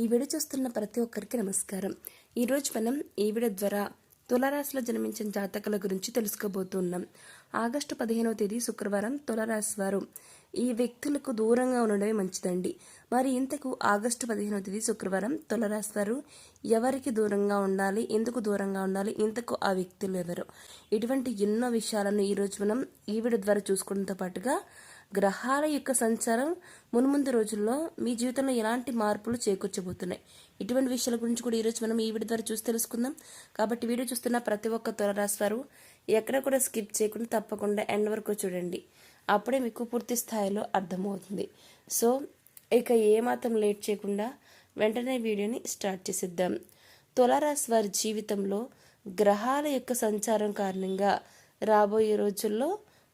ఈ వీడియో చూస్తున్న ప్రతి ఒక్కరికి నమస్కారం. ఈరోజు మనం ఈ వీడియో ద్వారా తులరాశిలో జన్మించిన జాతకుల గురించి తెలుసుకోబోతున్నాం. ఆగస్టు పదిహేనవ తేదీ శుక్రవారం తులరాశి వారు ఈ వ్యక్తులకు దూరంగా ఉండడమే మంచిదండి. మరి ఇంతకు ఆగస్టు పదిహేనవ తేదీ శుక్రవారం తులరాశి వారు ఎవరికి దూరంగా ఉండాలి? ఎందుకు దూరంగా ఉండాలి? ఇంతకు ఆ వ్యక్తులు ఎవరు? ఇటువంటి ఎన్నో విషయాలను ఈరోజు మనం ఈ వీడియో ద్వారా చూసుకోవడంతో పాటుగా గ్రహాల యొక్క సంచారం మున్ముందు రోజుల్లో మీ జీవితంలో ఎలాంటి మార్పులు చేకూర్చబోతున్నాయి? ఇటువంటి విషయాల గురించి కూడా ఈరోజు మనం ఈ వీడియో ద్వారా చూసి తెలుసుకుందాం. కాబట్టి వీడియో చూస్తున్న ప్రతి ఒక్క త్వరరాశి వారు ఎక్కడ కూడా స్కిప్ చేయకుండా తప్పకుండా ఎండ్ వరకు చూడండి. అప్పుడే మీకు పూర్తి స్థాయిలో అర్థమవుతుంది. సో ఇక ఏమాత్రం లేట్ చేయకుండా వెంటనే వీడియోని స్టార్ట్ చేసిద్దాం. తులారాశి వారి జీవితంలో గ్రహాల యొక్క సంచారం కారణంగా రాబోయే రోజుల్లో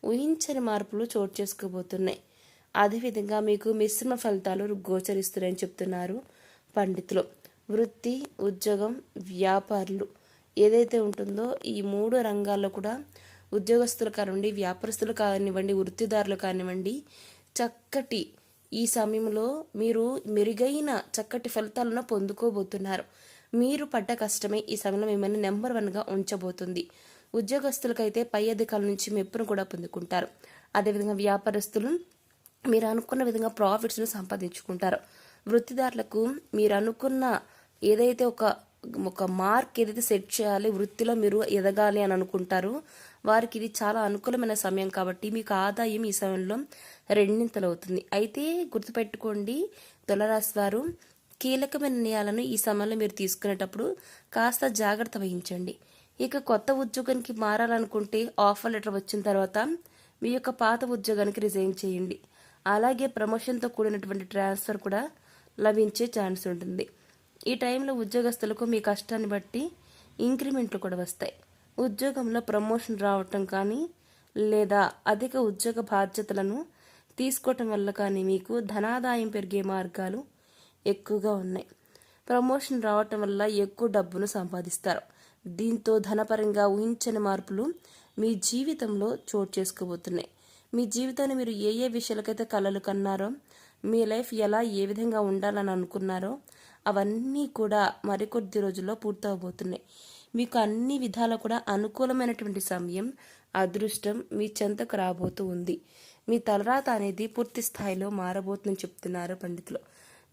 ఊహించని మార్పులు చోటు చేసుకోబోతున్నాయి. అదేవిధంగా మీకు మిశ్రమ ఫలితాలు గోచరిస్తున్నాయని చెప్తున్నారు పండితులు. వృత్తి ఉద్యోగం వ్యాపారులు. ఏదైతే ఉంటుందో ఈ మూడు రంగాల్లో కూడా ఉద్యోగస్తులు కానివ్వండి వ్యాపారస్తులు కానివ్వండి వృత్తిదారులు కానివ్వండి చక్కటి ఈ సమయంలో మీరు మెరుగైన చక్కటి ఫలితాలను పొందుకోబోతున్నారు. మీరు పడ్డ కష్టమే ఈ సమయంలో మిమ్మల్ని నెంబర్ వన్గా ఉంచబోతుంది. ఉద్యోగస్తులకైతే పై అధికారుల నుంచి మెప్పును కూడా పొందుకుంటారు. అదేవిధంగా వ్యాపారస్తులు మీరు అనుకున్న విధంగా ప్రాఫిట్స్ను సంపాదించుకుంటారు. వృత్తిదారులకు మీరు అనుకున్న ఏదైతే ఒక ఒక మార్క్ ఏదైతే సెట్ చేయాలి వృత్తిలో మీరు ఎదగాలి అని అనుకుంటారు వారికి ఇది చాలా అనుకూలమైన సమయం కాబట్టి మీకు ఆదాయం ఈ సమయంలో రెండింతలు అవుతుంది అయితే గుర్తుపెట్టుకోండి తులరాశి వారు కీలకమైన నిర్ణయాలను ఈ సమయంలో మీరు తీసుకునేటప్పుడు కాస్త జాగ్రత్త వహించండి. ఇక కొత్త ఉద్యోగానికి మారాలనుకుంటే ఆఫర్ లెటర్ వచ్చిన తర్వాత మీ యొక్క పాత ఉద్యోగానికి రిజైన్ చేయండి. అలాగే ప్రమోషన్తో కూడినటువంటి ట్రాన్స్ఫర్ కూడా లభించే ఛాన్స్ ఉంటుంది. ఈ టైంలో ఉద్యోగస్తులకు మీ కష్టాన్ని బట్టి ఇంక్రిమెంట్లు కూడా వస్తాయి. ఉద్యోగంలో ప్రమోషన్ రావటం కానీ లేదా అధిక ఉద్యోగ బాధ్యతలను తీసుకోవటం వల్ల కానీ మీకు ధనాదాయం పెరిగే మార్గాలు ఎక్కువగా ఉన్నాయి. ప్రమోషన్ రావటం వల్ల ఎక్కువ డబ్బును సంపాదిస్తారు. దీంతో ధనపరంగా ఊహించని మార్పులు మీ జీవితంలో చోటు చేసుకోబోతున్నాయి. మీ జీవితాన్ని మీరు ఏ ఏ విషయాలకైతే కలలు కన్నారో మీ లైఫ్ ఎలా ఏ విధంగా ఉండాలని అనుకున్నారో అవన్నీ కూడా మరికొద్ది రోజుల్లో పూర్తవబోతున్నాయి. మీకు అన్ని విధాలు కూడా అనుకూలమైనటువంటి సమయం అదృష్టం మీ చెంతకు రాబోతూ ఉంది. మీ తలరాత అనేది పూర్తి స్థాయిలో మారబోతుందని చెప్తున్నారు పండితులు.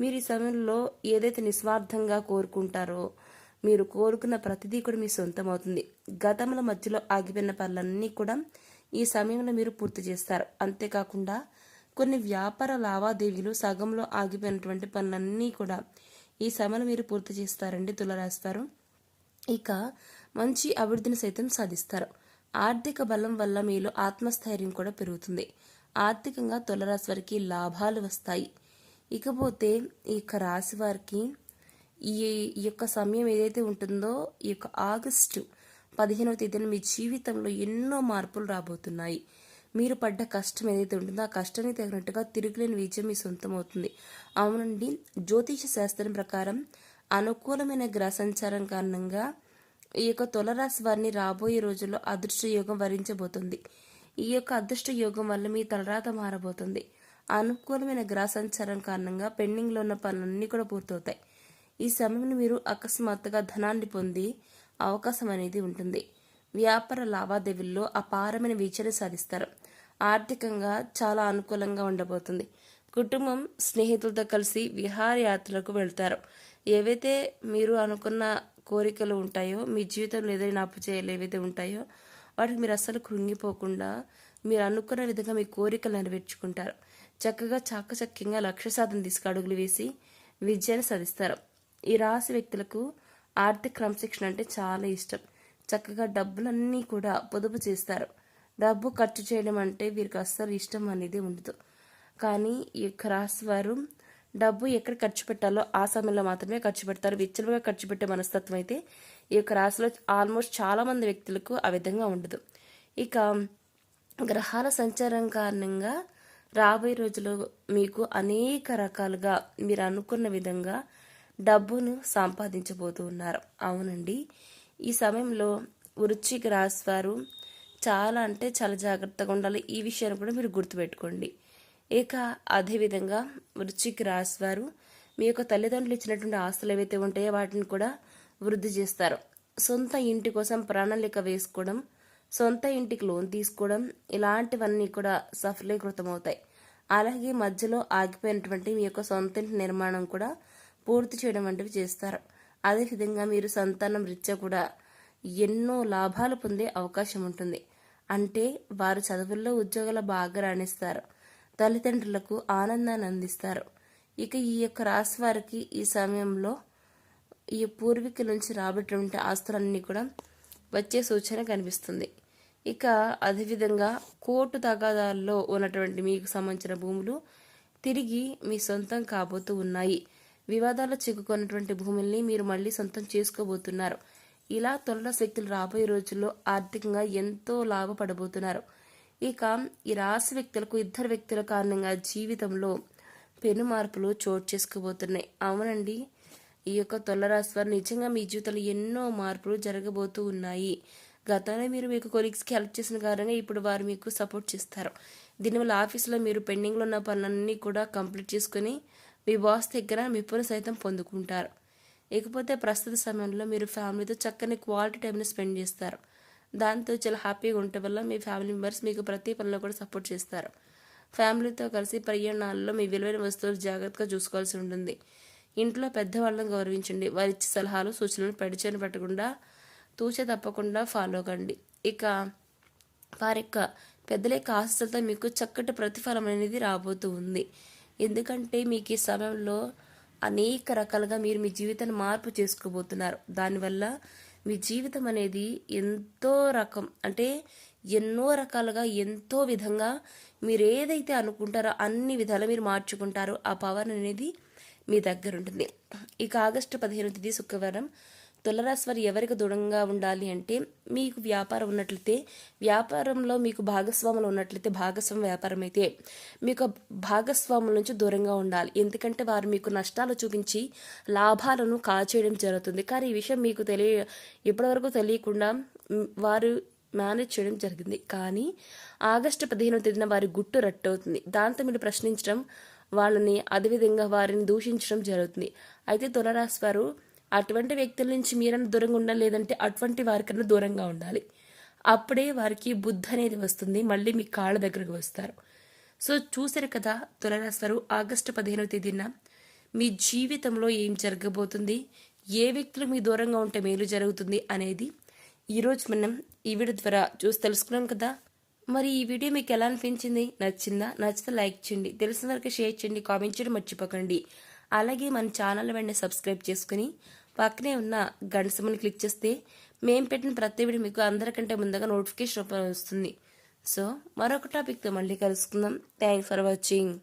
మీరు ఈ సమయంలో ఏదైతే నిస్వార్థంగా కోరుకుంటారో మీరు కోరుకున్న ప్రతిదీ కూడా మీ సొంతం అవుతుంది గతముల మధ్యలో ఆగిపోయిన పనులన్నీ కూడా ఈ సమయంలో మీరు పూర్తి చేస్తారు. అంతేకాకుండా కొన్ని వ్యాపార లావాదేవీలు సగంలో ఆగిపోయినటువంటి పనులన్నీ కూడా ఈ సమయంలో మీరు పూర్తి చేస్తారండి తులరాస్తారు ఇక మంచి అభివృద్ధిని సైతం సాధిస్తారు. ఆర్థిక బలం వల్ల మీలో ఆత్మస్థైర్యం కూడా పెరుగుతుంది. ఆర్థికంగా తులరాశి వారికి లాభాలు వస్తాయి. ఇకపోతే ఈ యొక్క రాశి వారికి ఈ యొక్క సమయం ఏదైతే ఉంటుందో ఈ యొక్క ఆగస్టు పదిహేనవ తేదీన మీ జీవితంలో ఎన్నో మార్పులు రాబోతున్నాయి. మీరు పడ్డ కష్టం ఏదైతే ఉంటుందో ఆ కష్టానికి తగినట్టుగా తిరుగులేని విజయం మీ సొంతం అవుతుంది అవునండి జ్యోతిష శాస్త్రం ప్రకారం అనుకూలమైన గ్రహ సంచారం కారణంగా ఈ యొక్క తులరాశి వారిని రాబోయే రోజుల్లో అదృష్ట యోగం వరించబోతుంది. ఈ యొక్క అదృష్ట యోగం వల్ల మీ తలరాత మారబోతుంది. అనుకూలమైన గ్రహ సంచారం కారణంగా పెండింగ్లో ఉన్న పనులన్నీ కూడా పూర్తవుతాయి. ఈ సమయంలో మీరు అకస్మాత్తుగా ధనాన్ని పొంది అవకాశం అనేది ఉంటుంది. వ్యాపార లావాదేవీల్లో అపారమైన విజయాన్ని సాధిస్తారు. ఆర్థికంగా చాలా అనుకూలంగా ఉండబోతుంది. కుటుంబం స్నేహితులతో కలిసి విహారయాత్రలకు వెళ్తారు. ఏవైతే మీరు అనుకున్న కోరికలు ఉంటాయో మీ జీవితంలో ఏదైనా అప్పు చేయాలి ఏవైతే ఉంటాయో వాటికి మీరు అస్సలు కృంగిపోకుండా మీరు అనుకున్న విధంగా మీ కోరికలు నెరవేర్చుకుంటారు. చక్కగా చాకచక్యంగా లక్ష్య సాధన దిశగా అడుగులు వేసి విజయాన్ని సాధిస్తారు. ఈ రాశి వ్యక్తులకు ఆర్థిక క్రమశిక్షణ అంటే చాలా ఇష్టం. చక్కగా డబ్బులన్నీ కూడా పొదుపు చేస్తారు. డబ్బు ఖర్చు చేయడం అంటే వీరికి అస్సలు ఇష్టం అనేది ఉండదు. కానీ ఈ యొక్క రాశి వారు డబ్బు ఎక్కడ ఖర్చు పెట్టాలో ఆ సమయంలో మాత్రమే ఖర్చు పెడతారు. విచ్చలుగా ఖర్చు పెట్టే మనస్తత్వం అయితే ఈ యొక్క రాశిలో ఆల్మోస్ట్ చాలామంది వ్యక్తులకు ఆ విధంగా ఉండదు. ఇక గ్రహాల సంచారం కారణంగా రాబోయే రోజుల్లో మీకు అనేక రకాలుగా మీరు అనుకున్న విధంగా డబ్బును సంపాదించబోతూ ఉన్నారు. అవునండి. ఈ సమయంలో వృచ్చిక రాశి వారు చాలా అంటే చాలా జాగ్రత్తగా ఉండాలి. ఈ విషయాన్ని కూడా మీరు గుర్తుపెట్టుకోండి. ఇక అదేవిధంగా వృచ్చిక రాశి వారు మీ యొక్క తల్లిదండ్రులు ఇచ్చినటువంటి ఆస్తులు ఏవైతే ఉంటాయో వాటిని కూడా వృద్ధి చేస్తారు. సొంత ఇంటి కోసం ప్రణాళిక వేసుకోవడం సొంత ఇంటికి లోన్ తీసుకోవడం ఇలాంటివన్నీ కూడా సఫలీకృతం అవుతాయి అలాగే మధ్యలో ఆగిపోయినటువంటి మీ యొక్క సొంత ఇంటి నిర్మాణం కూడా పూర్తి చేయడం వంటివి చేస్తారు. అదేవిధంగా మీరు సంతానం రీత్యా కూడా ఎన్నో లాభాలు పొందే అవకాశం ఉంటుంది. అంటే వారు చదువుల్లో ఉద్యోగాలు బాగా రాణిస్తారు. తల్లిదండ్రులకు ఆనందాన్ని అందిస్తారు. ఇక ఈ యొక్క రాశి వారికి ఈ సమయంలో ఈ పూర్వీకుల నుంచి రాబట్టినటువంటి ఆస్తులన్నీ కూడా వచ్చే సూచన కనిపిస్తుంది. ఇక అదేవిధంగా కోర్టు తగాదాల్లో ఉన్నటువంటి మీకు సంబంధించిన భూములు తిరిగి మీ సొంతం కాబోతూ ఉన్నాయి. వివాదాల్లో చిక్కుకున్నటువంటి భూముల్ని మీరు మళ్ళీ సొంతం చేసుకోబోతున్నారు. ఇలా తొలల శక్తులు రాబోయే రోజుల్లో ఆర్థికంగా ఎంతో లాభపడబోతున్నారు. ఇక ఈ రాశి వ్యక్తులకు ఇద్దరు వ్యక్తుల కారణంగా జీవితంలో పెను మార్పులు చోటు చేసుకోబోతున్నాయి అవునండి ఈ యొక్క తొలరాశి వారు నిజంగా మీ జీవితంలో ఎన్నో మార్పులు జరగబోతూ ఉన్నాయి. గతంలో మీరు మీకు కొలీగ్స్కి హెల్ప్ చేసిన కారణంగా ఇప్పుడు వారు మీకు సపోర్ట్ చేస్తారు. దీనివల్ల ఆఫీస్లో మీరు పెండింగ్లో ఉన్న పనులన్నీ కూడా కంప్లీట్ చేసుకుని మీ బాస్ దగ్గర మెప్పును సైతం పొందుకుంటారు. ఇకపోతే ప్రస్తుత సమయంలో మీరు ఫ్యామిలీతో చక్కని క్వాలిటీ టైంని స్పెండ్ చేస్తారు. దాంతో చాలా హ్యాపీగా ఉండటం వల్ల మీ ఫ్యామిలీ మెంబర్స్ మీకు ప్రతి పనిలో కూడా సపోర్ట్ చేస్తారు. ఫ్యామిలీతో కలిసి ప్రయాణాల్లో మీ విలువైన వస్తువులు జాగ్రత్తగా చూసుకోవాల్సి ఉంటుంది. ఇంట్లో పెద్దవాళ్ళని గౌరవించండి. వారి ఇచ్చే సలహాలు సూచనలు పెడిచేని పెట్టకుండా తూచే తప్పకుండా ఫాలో కండి. ఇక వారి యొక్క పెద్దల యొక్క ఆశలతో మీకు చక్కటి ప్రతిఫలం అనేది రాబోతూ ఉంది. ఎందుకంటే మీకు ఈ సమయంలో అనేక రకాలుగా మీరు మీ జీవితాన్ని మార్పు చేసుకోబోతున్నారు. దానివల్ల మీ జీవితం అనేది ఎంతో రకం అంటే ఎన్నో రకాలుగా ఎంతో విధంగా మీరు ఏదైతే అనుకుంటారో అన్ని విధాలు మీరు మార్చుకుంటారో. ఆ పవర్ అనేది మీ దగ్గర ఉంటుంది. ఇక ఆగస్టు పదిహేను తేదీ శుక్రవారం. తులరాశి వారు ఎవరికి దృఢంగా ఉండాలి అంటే మీకు వ్యాపారం ఉన్నట్లయితే వ్యాపారంలో మీకు భాగస్వాములు ఉన్నట్లయితే భాగస్వామి వ్యాపారం అయితే మీకు భాగస్వాముల నుంచి దూరంగా ఉండాలి. ఎందుకంటే వారు మీకు నష్టాలు చూపించి లాభాలను కాచేయడం జరుగుతుంది. కానీ ఈ విషయం మీకు తెలియ ఇప్పటివరకు తెలియకుండా వారు మేనేజ్ చేయడం జరిగింది. కానీ ఆగస్టు పదిహేనవ తేదీన వారి గుట్టు రట్టవుతుంది దాంతో మీరు ప్రశ్నించడం వాళ్ళని అదేవిధంగా వారిని దూషించడం జరుగుతుంది. అయితే తులరాశి వారు అటువంటి వ్యక్తుల నుంచి మీరన్నా దూరంగా ఉండాలి లేదంటే అటువంటి వారికన్నా దూరంగా ఉండాలి. అప్పుడే వారికి బుద్ధి అనేది వస్తుంది మళ్ళీ మీ కాళ్ళ దగ్గరకు వస్తారు. సో చూసారు కదా తులరాశారు ఆగస్టు పదిహేనవ తేదీన మీ జీవితంలో ఏం జరగబోతుంది ఏ వ్యక్తులు మీ దూరంగా ఉంటే మేలు జరుగుతుంది అనేది ఈరోజు మనం ఈ వీడియో ద్వారా చూసి తెలుసుకున్నాం కదా. మరి ఈ వీడియో మీకు ఎలా అనిపించింది? నచ్చిందా? నచ్చితే లైక్ చేయండి తెలిసిన వరకు షేర్ చేయండి కామెంట్ చేయడం మర్చిపోకండి. అలాగే మన ఛానల్ వెంటనే సబ్స్క్రైబ్ చేసుకుని పక్కనే ఉన్న గంట క్లిక్ చేస్తే మేము పెట్టిన ప్రతి వీడియో మీకు అందరికంటే ముందుగా నోటిఫికేషన్ వస్తుంది. సో మరొక టాపిక్తో మళ్ళీ కలుసుకుందాం. Thanks for watching